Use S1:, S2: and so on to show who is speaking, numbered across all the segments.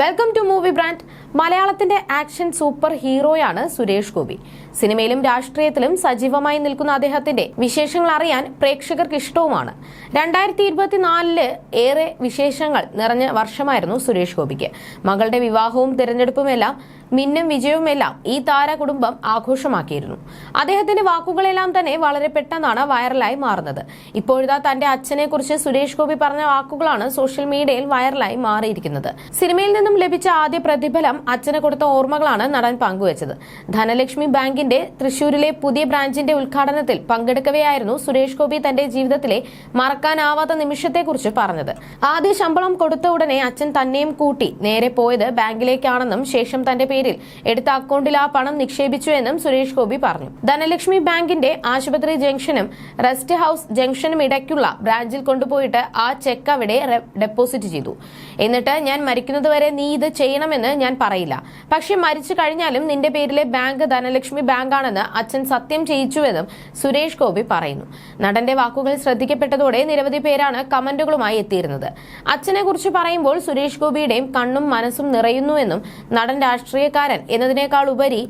S1: Welcome to movie brand മലയാളത്തിന്റെ action super ഹീറോയാണ് സുരേഷ് ഗോപി. സിനിമയിലും രാഷ്ട്രീയത്തിലും സജീവമായി നിൽക്കുന്ന അദ്ദേഹത്തിന്റെ വിശേഷങ്ങൾ അറിയാൻ പ്രേക്ഷകർക്ക് ഇഷ്ടവുമാണ്. രണ്ടായിരത്തി ഇരുപത്തിനാലിൽ ഏറെ വിശേഷങ്ങൾ നിറഞ്ഞ വർഷമായിരുന്നു സുരേഷ് ഗോപിക്ക്. മകളുടെ വിവാഹവും തിരഞ്ഞെടുപ്പുമെല്ലാം മിന്നും വിജയവുമെല്ലാം ഈ താര കുടുംബം ആഘോഷമാക്കിയിരുന്നു. അദ്ദേഹത്തിന്റെ വാക്കുകളെല്ലാം തന്നെ വളരെ പെട്ടെന്നാണ് വൈറലായി മാറുന്നത്. ഇപ്പോഴിതാ തന്റെ അച്ഛനെ കുറിച്ച് സുരേഷ് ഗോപി പറഞ്ഞ വാക്കുകളാണ് സോഷ്യൽ മീഡിയയിൽ വൈറലായി മാറിയിരിക്കുന്നത്. സിനിമയിൽ നിന്നും ലഭിച്ച ആദ്യ പ്രതിഫലം അച്ഛനെ കൊടുത്ത ഓർമ്മകളാണ് നടൻ പങ്കുവച്ചത്. ധനലക്ഷ്മി ബാങ്കിന്റെ തൃശൂരിലെ പുതിയ ബ്രാഞ്ചിന്റെ ഉദ്ഘാടനത്തിൽ പങ്കെടുക്കവെയായിരുന്നു സുരേഷ് ഗോപി തന്റെ ജീവിതത്തിലെ മറക്കാനാവാത്ത നിമിഷത്തെക്കുറിച്ച് പറഞ്ഞത്. ആദ്യ ശമ്പളം കൊടുത്ത ഉടനെ അച്ഛൻ തന്നെയും കൂട്ടി നേരെ പോയത് ബാങ്കിലേക്കാണെന്നും ശേഷം തന്റെ പേരിൽ എടുത്ത അക്കൗണ്ടിൽ ആ പണം നിക്ഷേപിച്ചു എന്നും സുരേഷ് ഗോപി പറഞ്ഞു. ധനലക്ഷ്മി ബാങ്കിന്റെ ആശുപത്രി ജംഗ്ഷനും റെസ്റ്റ് ഹൌസ് ജംഗ്ഷനും ഇടയ്ക്കുള്ള ബ്രാഞ്ചിൽ കൊണ്ടുപോയിട്ട് ആ ചെക്ക് അവിടെ ഡെപ്പോസിറ്റ് ചെയ്തു. എന്നിട്ട് ഞാൻ മരിക്കുന്നതുവരെ നീ ഇത് ചെയ്യണമെന്ന് ഞാൻ പറയില്ല. പക്ഷെ മരിച്ചു കഴിഞ്ഞാലും നിന്റെ പേരിലെ ബാങ്ക് ധനലക്ഷ്മി ബാങ്കാണെന്ന് അച്ഛൻ സത്യം ചെയ്യിച്ചുവെന്നും സുരേഷ് ഗോപി പറയുന്നു. നടന്റെ വാക്കുകൾ ശ്രദ്ധിക്കപ്പെട്ടതോടെ നിരവധി പേരാണ് കമന്റുകളുമായി എത്തിയിരുന്നത്. അച്ഛനെ കുറിച്ച് പറയുമ്പോൾ സുരേഷ് ഗോപിയുടെയും കണ്ണും മനസ്സും നിറയുന്നുവെന്നും നടൻ രാഷ്ട്രീയക്കാരൻ എന്നതിനേക്കാൾ ഉപരി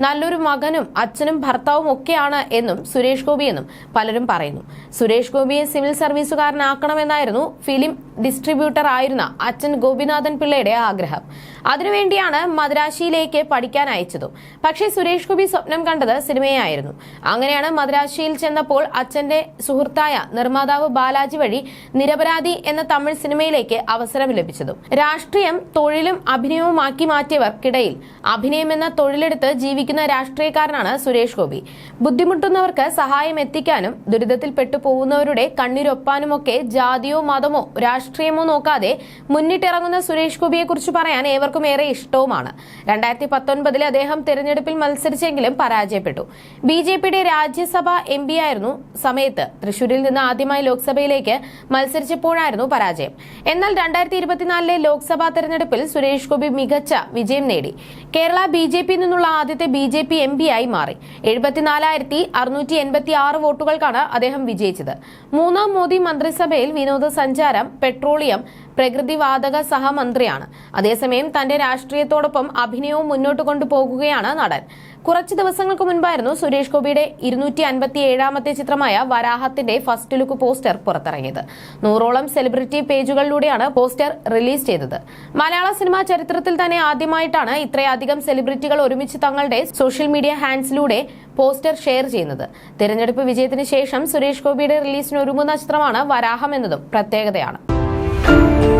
S1: നല്ലൊരു മകനും അച്ഛനും ഭർത്താവും ഒക്കെയാണ് എന്നും സുരേഷ് ഗോപി എന്നും പലരും പറയുന്നു. സുരേഷ് ഗോപിയെ സിവിൽ സർവീസുകാരനാക്കണമെന്നായിരുന്നു ഫിലിം ഡിസ്ട്രിബ്യൂട്ടർ ആയിരുന്ന അച്ഛൻ ഗോപിനാഥൻ പിള്ളയുടെ ആഗ്രഹം. അതിനുവേണ്ടിയാണ് മദ്രാശിയിലേക്ക് പഠിക്കാൻ അയച്ചതും. പക്ഷേ സുരേഷ് ഗോപി സ്വപ്നം കണ്ടത് സിനിമയായിരുന്നു. അങ്ങനെയാണ് മദ്രാശിയിൽ ചെന്നപ്പോൾ അച്ഛന്റെ സുഹൃത്തായ നിർമ്മാതാവ് ബാലാജി വഴി നിരപരാധി എന്ന തമിഴ് സിനിമയിലേക്ക് അവസരം ലഭിച്ചതും. രാഷ്ട്രീയം തൊഴിലും അഭിനയവുമാക്കി മാറ്റിയവർക്കിടയിൽ അഭിനയമെന്ന തൊഴിലെടുത്ത് തൊഴിലെടുത്ത് ജീവിക്കുന്ന രാഷ്ട്രീയക്കാരനാണ് സുരേഷ് ഗോപി. ബുദ്ധിമുട്ടുന്നവർക്ക് സഹായം എത്തിക്കാനും ദുരിതത്തിൽപ്പെട്ടു പോകുന്നവരുടെ കണ്ണീരൊപ്പാനുമൊക്കെ ജാതിയോ മതമോ രാഷ്ട്രീയമോ നോക്കാതെ മുന്നിട്ടിറങ്ങുന്ന സുരേഷ് ഗോപിയെക്കുറിച്ച് പറയാൻ ഏവർക്കും ഏറെ ഇഷ്ടവുമാണ്. രണ്ടായിരത്തി പത്തൊൻപതിൽ അദ്ദേഹം തെരഞ്ഞെടുപ്പിൽ മത്സരിച്ചെങ്കിലും പരാജയപ്പെട്ടു. ബി ജെ പിയുടെ രാജ്യസഭ എം പി ആയിരുന്നു സമയത്ത്. തൃശൂരിൽ നിന്ന് ആദ്യമായി ലോക്സഭയിലേക്ക് മത്സരിച്ചപ്പോഴായിരുന്നു പരാജയം. എന്നാൽ രണ്ടായിരത്തി ഇരുപത്തിനാലിലെ ലോക്സഭാ തെരഞ്ഞെടുപ്പിൽ സുരേഷ് ഗോപി മികച്ച വിജയം നേടി. കേരള ബി ജെ പി നിന്നുള്ള ആദ്യത്തെ B J P M P ആയി മാറി. എഴുപത്തിനാലായിരത്തി അറുന്നൂറ്റി എൺപത്തി ആറ് വോട്ടുകൾക്കാണ് അദ്ദേഹം വിജയിച്ചത്. മൂന്നാം മോദി മന്ത്രിസഭയിൽ വിനോദസഞ്ചാരം പെട്രോളിയം പ്രകൃതിവാതക സഹമന്ത്രിയാണ് അതേസമയം തന്റെ രാഷ്ട്രീയത്തോടൊപ്പം അഭിനയവും മുന്നോട്ട് കൊണ്ടുപോകുകയാണ് നടൻ. കുറച്ച് ദിവസങ്ങൾക്ക് മുൻപായിരുന്നു സുരേഷ് ഗോപിയുടെ ഇരുന്നൂറ്റി അൻപത്തി ഏഴാമത്തെ ചിത്രമായ വരാഹത്തിന്റെ ഫസ്റ്റ് ലുക്ക് പോസ്റ്റർ പുറത്തിറങ്ങിയത്. നൂറോളം സെലിബ്രിറ്റി പേജുകളിലൂടെയാണ് പോസ്റ്റർ റിലീസ് ചെയ്തത്. മലയാള സിനിമാ ചരിത്രത്തിൽ തന്നെ ആദ്യമായിട്ടാണ് ഇത്രയധികം സെലിബ്രിറ്റികൾ ഒരുമിച്ച് തങ്ങളുടെ സോഷ്യൽ മീഡിയ ഹാൻഡ്സിലൂടെ പോസ്റ്റർ ഷെയർ ചെയ്യുന്നത്. തിരഞ്ഞെടുപ്പ് വിജയത്തിന് ശേഷം സുരേഷ് ഗോപിയുടെ റിലീസിന് ഒരുങ്ങുന്ന ചിത്രമാണ് വരാഹം എന്നതും പ്രത്യേകതയാണ്. Thank you.